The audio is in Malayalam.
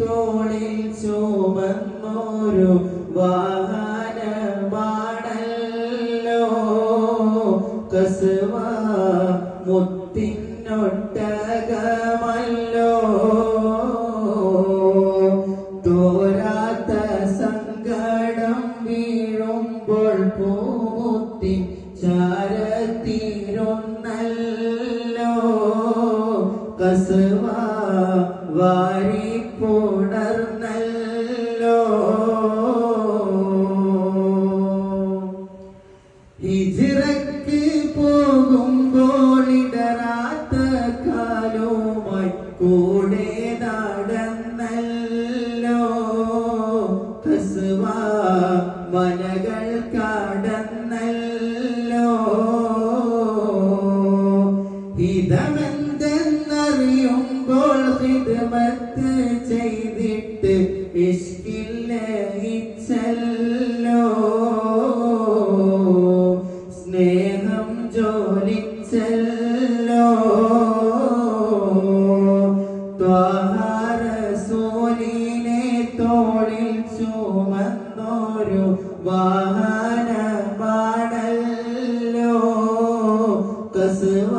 തോളിൽ ചുമന്നൊരു വാഹനമാണല്ലോ. കസുവ മുത്തിനൊട്ടകമല്ലോ. തോരാത്ത സങ്കടം വീഴുമ്പോൾ പൂത്തി ചാരത്തിരുന്നല്ലോ കസുവ വാരി ഹിജിറക്ക് പോകുമ്പോൾ ഇടറാത്ത കാലുമായി കൂടെ നടന്നല്ലോ. കസുവാ മലകൾ കടന്നല്ലോ. ഹിതമെന്തെന്നറിയുമ്പോൾ ഹിതമത്ത് ചെയ്തിട്ട് ഇഷ്കില്ലയിച്ചല്ലോ തൊലിച്ചല്ലോ ത്വാഹാരസൂലിനെ തോളിൽ ചുമന്നൊരു വാഹനമാണല്ലോ കസുവ